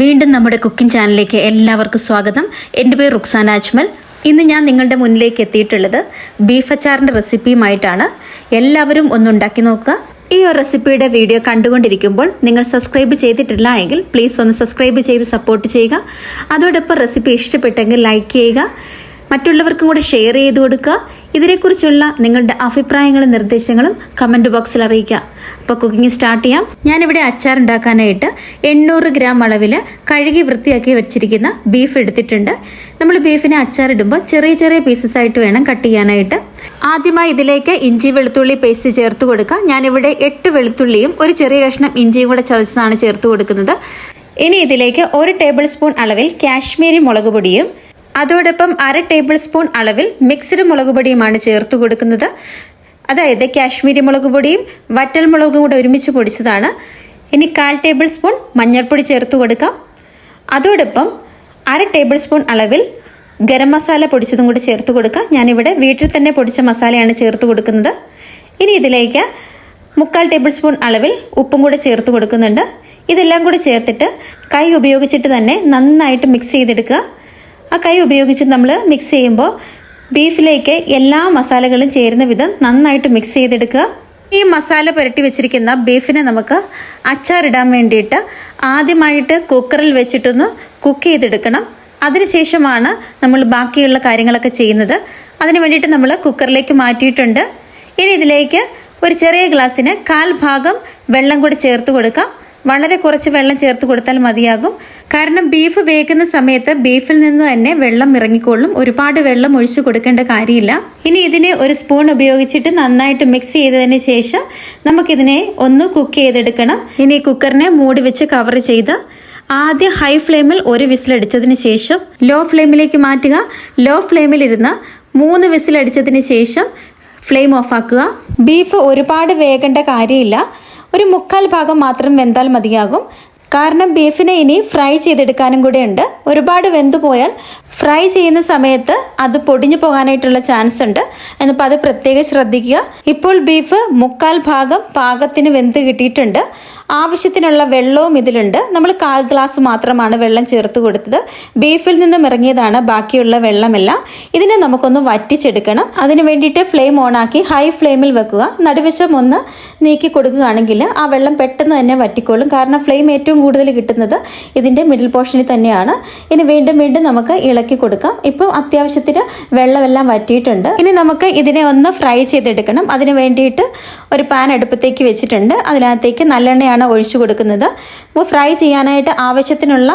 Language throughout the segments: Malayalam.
വീണ്ടും നമ്മുടെ കുക്കിംഗ് ചാനലിലേക്ക് എല്ലാവർക്കും സ്വാഗതം. എന്റെ പേര് റുക്സാന അജ്മൽ. ഇന്ന് ഞാൻ നിങ്ങളുടെ മുന്നിലേക്ക് എത്തിയിട്ടുള്ളത് ബീഫ് അച്ചാറിന്റെ റെസിപ്പിയുമായിട്ടാണ്. എല്ലാവരും ഒന്ന് ഉണ്ടാക്കി നോക്കുക. ഈ ഒരു റെസിപ്പിയുടെ വീഡിയോ കണ്ടുകൊണ്ടിരിക്കുമ്പോൾ നിങ്ങൾ സബ്സ്ക്രൈബ് ചെയ്തിട്ടില്ല എങ്കിൽ പ്ലീസ് ഒന്ന് സബ്സ്ക്രൈബ് ചെയ്ത് സപ്പോർട്ട് ചെയ്യുക. അതോടൊപ്പം റെസിപ്പി ഇഷ്ടപ്പെട്ടെങ്കിൽ ലൈക്ക് ചെയ്യുക. മറ്റുള്ളവർക്കും കൂടെ ഷെയർ ചെയ്ത് കൊടുക്കുക. ഇതിനെക്കുറിച്ചുള്ള നിങ്ങളുടെ അഭിപ്രായങ്ങളും നിർദ്ദേശങ്ങളും കമന്റ് ബോക്സിൽ അറിയിക്കുക അപ്പോൾ കുക്കിംഗ് സ്റ്റാർട്ട് ചെയ്യാം. ഞാനിവിടെ അച്ചാർ ഉണ്ടാക്കാനായിട്ട് എണ്ണൂറ് ഗ്രാം അളവിൽ കഴുകി വൃത്തിയാക്കി വെച്ചിരിക്കുന്ന ബീഫ് എടുത്തിട്ടുണ്ട്. നമ്മൾ ബീഫിനെ അച്ചാർ ഇടുമ്പോൾ ചെറിയ ചെറിയ പീസസ് ആയിട്ട് വേണം കട്ട് ചെയ്യാനായിട്ട്. ആദ്യമായി ഇതിലേക്ക് ഇഞ്ചി വെളുത്തുള്ളി പേസ്റ്റ് ചേർത്ത് കൊടുക്കുക ഞാനിവിടെ എട്ട് വെളുത്തുള്ളിയും ഒരു ചെറിയ കഷ്ണം ഇഞ്ചിയും കൂടെ ചതച്ചതാണ് ചേർത്ത് കൊടുക്കുന്നത്. ഇനി ഇതിലേക്ക് ഒരു ടേബിൾ സ്പൂൺ അളവിൽ കാശ്മീരി മുളക് പൊടിയും അതോടൊപ്പം അര ടേബിൾ സ്പൂൺ അളവിൽ മിക്സ്ഡ് മുളക് പൊടിയുമാണ് ചേർത്ത് കൊടുക്കുന്നത്. അതായത് കാശ്മീരി മുളക് പൊടിയും വറ്റൽ മുളകും കൂടെ ഒരുമിച്ച് പൊടിച്ചതാണ്. ഇനി കാൽ ടേബിൾ സ്പൂൺ മഞ്ഞൾപ്പൊടി ചേർത്ത് കൊടുക്കാം. അതോടൊപ്പം അര ടേബിൾ സ്പൂൺ അളവിൽ ഗരം മസാല പൊടിച്ചതും കൂടി ചേർത്ത് കൊടുക്കാം. ഞാനിവിടെ വീട്ടിൽ തന്നെ പൊടിച്ച മസാലയാണ് ചേർത്ത് കൊടുക്കുന്നത്. ഇനി ഇതിലേക്ക് മുക്കാൽ ടേബിൾ സ്പൂൺ അളവിൽ ഉപ്പും കൂടെ ചേർത്ത് കൊടുക്കുന്നുണ്ട്. ഇതെല്ലാം കൂടി ചേർത്തിട്ട് കൈ ഉപയോഗിച്ചിട്ട് തന്നെ നന്നായിട്ട് മിക്സ് ചെയ്തെടുക്കുക. ആ കൈ ഉപയോഗിച്ച് നമ്മൾ മിക്സ് ചെയ്യുമ്പോൾ ബീഫിലേക്ക് എല്ലാ മസാലകളും ചേരുന്ന വിധം നന്നായിട്ട് മിക്സ് ചെയ്തെടുക്കുക. ഈ മസാല പുരട്ടി വെച്ചിരിക്കുന്ന ബീഫിനെ നമുക്ക് അച്ചാറിടാൻ വേണ്ടിയിട്ട് ആദ്യമായിട്ട് കുക്കറിൽ വെച്ചിട്ടൊന്ന് കുക്ക് ചെയ്തെടുക്കണം. അതിനുശേഷമാണ് നമ്മൾ ബാക്കിയുള്ള കാര്യങ്ങളൊക്കെ ചെയ്യുന്നത്. അതിന് വേണ്ടിയിട്ട് നമ്മൾ കുക്കറിലേക്ക് മാറ്റിയിട്ടുണ്ട്. ഇനി ഇതിലേക്ക് ഒരു ചെറിയ ഗ്ലാസ്സിന് കാൽ ഭാഗം വെള്ളം കൂടി ചേർത്ത് കൊടുക്കാം. വളരെ കുറച്ച് വെള്ളം ചേർത്ത് കൊടുത്താൽ മതിയാകും. കാരണം ബീഫ് വേകുന്ന സമയത്ത് ബീഫിൽ നിന്ന് തന്നെ വെള്ളം ഇറങ്ങിക്കൊള്ളും. ഒരുപാട് വെള്ളം ഒഴിച്ചു കൊടുക്കേണ്ട കാര്യമില്ല. ഇനി ഇതിനെ ഒരു സ്പൂൺ ഉപയോഗിച്ചിട്ട് നന്നായിട്ട് മിക്സ് ചെയ്തതിന് ശേഷം നമുക്കിതിനെ ഒന്ന് കുക്ക് ചെയ്തെടുക്കണം. ഇനി കുക്കറിനെ മൂടി വെച്ച് കവർ ചെയ്ത് ആദ്യം ഹൈ ഫ്ലെയിമിൽ ഒരു വിസിലടിച്ചതിന് ശേഷം ലോ ഫ്ലെയിമിലേക്ക് മാറ്റുക. ലോ ഫ്ലെയിമിൽ ഇരുന്ന് മൂന്ന് വിസിലടിച്ചതിന് ശേഷം ഫ്ലെയിം ഓഫ് ആക്കുക. ബീഫ് ഒരുപാട് വേകേണ്ട കാര്യമില്ല. ഒരു മുക്കാൽ ഭാഗം മാത്രം വെന്താൽ മതിയാകും. കാരണം ബീഫിനെ ഇനി ഫ്രൈ ചെയ്തെടുക്കാനും കൂടെ ഉണ്ട് ഒരുപാട് വെന്തു പോയാൽ ഫ്രൈ ചെയ്യുന്ന സമയത്ത് അത് പൊടിഞ്ഞു പോകാനായിട്ടുള്ള ചാൻസ് ഉണ്ട്. എന്നപ്പോൾ അത് പ്രത്യേകം ശ്രദ്ധിക്കുക. ഇപ്പോൾ ബീഫ് മുക്കാൽ ഭാഗം പാകത്തിന് വെന്ത് കിട്ടിയിട്ടുണ്ട്. ആവശ്യത്തിനുള്ള വെള്ളവും ഇതിലുണ്ട്. നമ്മൾ കാൽ ഗ്ലാസ് മാത്രമാണ് വെള്ളം ചേർത്ത് കൊടുത്തത്. ബീഫിൽ നിന്നും ഇറങ്ങിയതാണ് ബാക്കിയുള്ള വെള്ളമെല്ലാം. ഇതിനെ നമുക്കൊന്ന് വറ്റിച്ചെടുക്കണം. അതിന് വേണ്ടിയിട്ട് ഫ്ലെയിം ഓണാക്കി ഹൈ ഫ്ലെയിമിൽ വെക്കുക. നടുവശം ഒന്ന് നീക്കി കൊടുക്കുകയാണെങ്കിൽ ആ വെള്ളം പെട്ടെന്ന് തന്നെ വറ്റിക്കോളും. കാരണം ഫ്ലെയിം ഏറ്റവും കൂടുതൽ കിട്ടുന്നത് ഇതിന്റെ മിഡിൽ പോർഷനിൽ തന്നെയാണ്. ഇനി വീണ്ടും വീണ്ടും നമുക്ക് ഇളക്കി കൊടുക്കാം. ഇപ്പം അത്യാവശ്യത്തിന് വെള്ളമെല്ലാം വറ്റിയിട്ടുണ്ട്. ഇനി നമുക്ക് ഇതിനെ ഒന്ന് ഫ്രൈ ചെയ്തെടുക്കണം. അതിന് വേണ്ടിയിട്ട് ഒരു പാൻ അടുപ്പത്തേക്ക് വെച്ചിട്ടുണ്ട്. അതിനകത്തേക്ക് നല്ലെണ്ണയാണ് ഒഴിച്ചു കൊടുക്കുന്നത്. അപ്പോൾ ഫ്രൈ ചെയ്യാനായിട്ട് ആവശ്യത്തിനുള്ള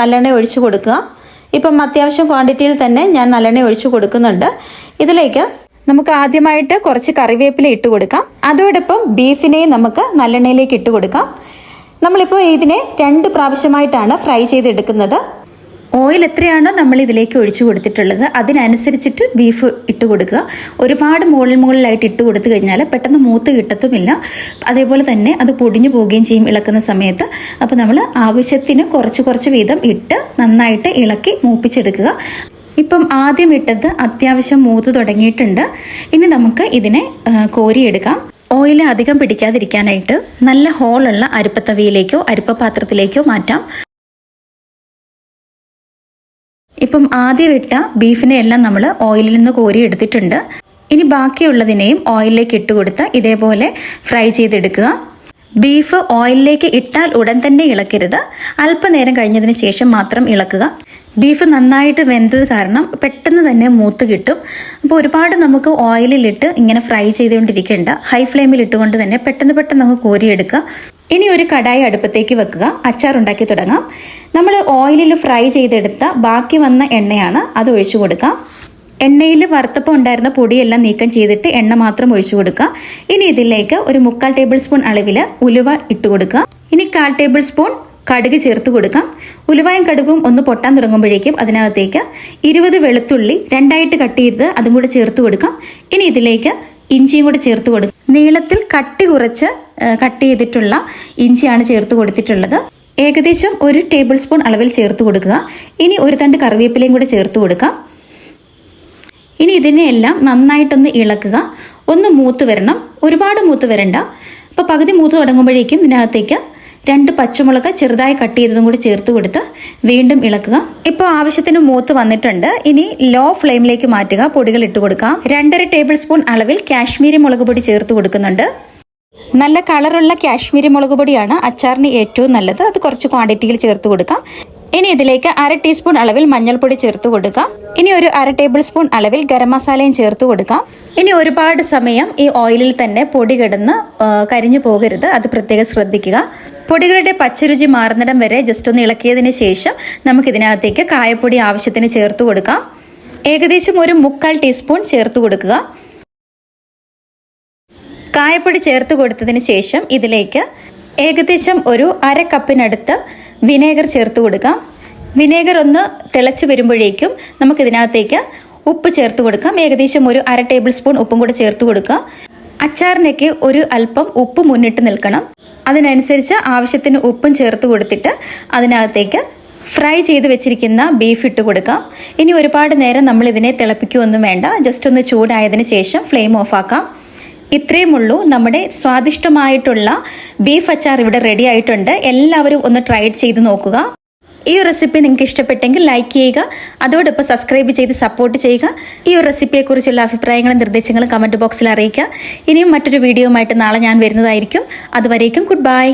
നല്ലെണ്ണ ഒഴിച്ചു കൊടുക്കുക. ഇപ്പം അത്യാവശ്യം ക്വാണ്ടിറ്റിയിൽ തന്നെ ഞാൻ നല്ലെണ്ണ ഒഴിച്ചു കൊടുക്കുന്നുണ്ട്. ഇതിലേക്ക് നമുക്ക് ആദ്യമായിട്ട് കുറച്ച് കറിവേപ്പില ഇട്ട് കൊടുക്കാം. അതോടൊപ്പം ബീഫിനെയും നമുക്ക് നല്ലെണ്ണയിലേക്ക് ഇട്ട് കൊടുക്കാം. നമ്മളിപ്പോൾ ഇതിനെ രണ്ട് പ്രാവശ്യമായിട്ടാണ് ഫ്രൈ ചെയ്തെടുക്കുന്നത്. ഓയിൽ എത്രയാണോ നമ്മൾ ഇതിലേക്ക് ഒഴിച്ചു കൊടുത്തിട്ടുള്ളത് അതിനനുസരിച്ചിട്ട് ബീഫ് ഇട്ട് കൊടുക്കുക. ഒരുപാട് മുകളിൽ മുകളിലായിട്ട് ഇട്ട് കൊടുത്തു കഴിഞ്ഞാൽ പെട്ടെന്ന് മൂത്ത് കിട്ടത്തുമില്ല. അതേപോലെ തന്നെ അത് പൊടിഞ്ഞു പോവുകയും ചെയ്യും ഇളക്കുന്ന സമയത്ത്. അപ്പോൾ നമ്മൾ ആവശ്യത്തിന് കുറച്ച് കുറച്ച് വീതം ഇട്ട് നന്നായിട്ട് ഇളക്കി മൂപ്പിച്ചെടുക്കുക. ഇപ്പം ആദ്യം ഇട്ടത് അത്യാവശ്യം മൂത്ത് തുടങ്ങിയിട്ടുണ്ട്. ഇനി നമുക്ക് ഇതിനെ കോരിയെടുക്കാം. ഓയിൽ അധികം പിടിക്കാതിരിക്കാനായിട്ട് നല്ല ഹോളുള്ള അരിപ്പത്തവിയിലേക്കോ അരിപ്പ പാത്രത്തിലേക്കോ മാറ്റാം. ഇപ്പം ആദ്യം ഇട്ട ബീഫിനെ എല്ലാം നമ്മൾ ഓയിലിൽ നിന്ന് കോരി എടുത്തിട്ടുണ്ട്. ഇനി ബാക്കിയുള്ളതിനെയും ഓയിലിലേക്ക് ഇട്ട് കൊടുത്ത് ഇതേപോലെ ഫ്രൈ ചെയ്തെടുക്കുക. ബീഫ് ഓയിലിലേക്ക് ഇട്ടാൽ ഉടൻ തന്നെ ഇളക്കരുത്. അല്പനേരം കഴിഞ്ഞതിന് ശേഷം മാത്രം ഇളക്കുക. ബീഫ് നന്നായിട്ട് വെന്തത് കാരണം പെട്ടെന്ന് തന്നെ മൂത്ത് കിട്ടും. അപ്പോൾ ഒരുപാട് നമുക്ക് ഓയിലിലിട്ട് ഇങ്ങനെ ഫ്രൈ ചെയ്തുകൊണ്ടിരിക്കേണ്ട. ഹൈ ഫ്ലെയിമിൽ ഇട്ടുകൊണ്ട് തന്നെ പെട്ടെന്ന് പെട്ടെന്ന് നമുക്ക് കോരിയെടുക്കുക. ഇനി ഒരു കടായി അടുപ്പത്തേക്ക് വെക്കുക. അച്ചാർ ഉണ്ടാക്കി തുടങ്ങാം. നമ്മൾ ഓയിലിൽ ഫ്രൈ ചെയ്തെടുത്ത ബാക്കി വന്ന എണ്ണയാണ് അത് ഒഴിച്ചു കൊടുക്കാം. എണ്ണയിൽ വറുത്തപ്പം ഉണ്ടായിരുന്ന പൊടിയെല്ലാം നീക്കം ചെയ്തിട്ട് എണ്ണ മാത്രം ഒഴിച്ചു കൊടുക്കുക. ഇനി ഇതിലേക്ക് ഒരു മുക്കാൽ ടേബിൾ സ്പൂൺ അളവിൽ ഉലുവ ഇട്ട് കൊടുക്കുക. ഇനി കാൽ ടേബിൾ സ്പൂൺ കടുക് ചേർത്ത് കൊടുക്കാം. ഉലുവായും കടുകും ഒന്ന് പൊട്ടാൻ തുടങ്ങുമ്പോഴേക്കും അതിനകത്തേക്ക് ഇരുപത് വെളുത്തുള്ളി രണ്ടായിട്ട് കട്ട് ചെയ്ത് അതും കൂടെ ചേർത്ത് കൊടുക്കാം. ഇനി ഇതിലേക്ക് ഇഞ്ചിയും കൂടെ ചേർത്ത് കൊടുക്കും. നീളത്തിൽ കട്ടി കുറച്ച് കട്ട് ചെയ്തിട്ടുള്ള ഇഞ്ചിയാണ് ചേർത്ത് കൊടുത്തിട്ടുള്ളത്. ഏകദേശം ഒരു ടേബിൾ സ്പൂൺ അളവിൽ ചേർത്ത് കൊടുക്കുക. ഇനി ഒരു തണ്ട് കറിവേപ്പിലയും കൂടെ ചേർത്ത് കൊടുക്കാം. ഇനി ഇതിനെയെല്ലാം നന്നായിട്ടൊന്ന് ഇളക്കുക. ഒന്ന് മൂത്ത് വരണം. ഒരുപാട് മൂത്ത് വരണ്ട. അപ്പോൾ പകുതി മൂത്ത് തുടങ്ങുമ്പോഴേക്കും ഇതിനകത്തേക്ക് രണ്ട് പച്ചമുളക് ചെറുതായി കട്ട് ചെയ്തതും കൂടി ചേർത്ത് കൊടുത്ത് വീണ്ടും ഇളക്കുക. ഇപ്പോൾ ആവശ്യത്തിന് മൂത്ത് വന്നിട്ടുണ്ട്. ഇനി ലോ ഫ്ലെയിമിലേക്ക് മാറ്റുക. പൊടികൾ ഇട്ട് കൊടുക്കാം. രണ്ടര ടേബിൾ സ്പൂൺ അളവിൽ കാശ്മീരി മുളക് പൊടി ചേർത്ത് കൊടുക്കുന്നുണ്ട്. നല്ല കളറുള്ള കാശ്മീരി മുളക് പൊടിയാണ് അച്ചാറിന് ഏറ്റവും നല്ലത്. അത് കുറച്ച് ക്വാണ്ടിറ്റിയിൽ ചേർത്ത് കൊടുക്കാം. ഇനി ഇതിലേക്ക് അര ടീസ്പൂൺ അളവിൽ മഞ്ഞൾപ്പൊടി ചേർത്ത് കൊടുക്കാം. ഇനി ഒരു അര ടേബിൾ സ്പൂൺ അളവിൽ ഗരം മസാലയും ചേർത്ത് കൊടുക്കാം. ഇനി ഒരുപാട് സമയം ഈ ഓയിലിൽ തന്നെ പൊടി കിടന്ന് കരിഞ്ഞു പോകരുത്. അത് പ്രത്യേകം ശ്രദ്ധിക്കുക. പൊടികളുടെ പച്ചരുചി മാറുന്നിടം വരെ ജസ്റ്റ് ഒന്ന് ഇളക്കിയതിന് ശേഷം നമുക്ക് ഇതിനകത്തേക്ക് കായപ്പൊടി ആവശ്യത്തിന് ചേർത്ത് കൊടുക്കാം. ഏകദേശം ഒരു മുക്കാൽ ടീസ്പൂൺ ചേർത്ത് കൊടുക്കുക. കായപ്പൊടി ചേർത്ത് കൊടുത്തതിന് ശേഷം ഇതിലേക്ക് ഏകദേശം ഒരു അര കപ്പിനടുത്ത് വിനേഗർ ചേർത്ത് കൊടുക്കാം. വിനേഗർ ഒന്ന് തിളച്ച് വരുമ്പോഴേക്കും നമുക്ക് ഇതിനകത്തേക്ക് ഉപ്പ് ചേർത്ത് കൊടുക്കാം. ഏകദേശം ഒരു അര ടേബിൾ സ്പൂൺ ഉപ്പും കൂടെ ചേർത്ത് കൊടുക്കുക. അച്ചാറിനൊക്കെ ഒരു അല്പം ഉപ്പ് മുന്നിട്ട് നിൽക്കണം. അതിനനുസരിച്ച് ആവശ്യത്തിന് ഉപ്പും ചേർത്ത് കൊടുത്തിട്ട് അതിനകത്തേക്ക് ഫ്രൈ ചെയ്ത് വെച്ചിരിക്കുന്ന ബീഫ് ഇട്ട് കൊടുക്കാം. ഇനി ഒരുപാട് നേരം നമ്മൾ ഇതിനെ തിളപ്പിക്കുകയൊന്നും വേണ്ട. ജസ്റ്റ് ഒന്ന് ചൂടായതിനു ശേഷം ഫ്ലെയിം ഓഫ് ആക്കാം. ഇത്രയും ഉള്ളൂ നമ്മുടെ സ്വാദിഷ്ടമായിട്ടുള്ള ബീഫ് അച്ചാർ ഇവിടെ റെഡി ആയിട്ടുണ്ട്. എല്ലാവരും ഒന്ന് ട്രൈ ചെയ്ത് നോക്കുക. ഈ ഒരു റെസിപ്പി നിങ്ങൾക്ക് ഇഷ്ടപ്പെട്ടെങ്കിൽ ലൈക്ക് ചെയ്യുക. അതോടൊപ്പം സബ്സ്ക്രൈബ് ചെയ്ത് സപ്പോർട്ട് ചെയ്യുക. ഈ ഒരു റെസിപ്പിയെക്കുറിച്ചുള്ള അഭിപ്രായങ്ങളും നിർദ്ദേശങ്ങളും കമന്റ് ബോക്സിൽ അറിയിക്കുക. ഇനിയും മറ്റൊരു വീഡിയോയുമായിട്ട് നാളെ ഞാൻ വരുന്നതായിരിക്കും. അതുവരേക്കും ഗുഡ് ബൈ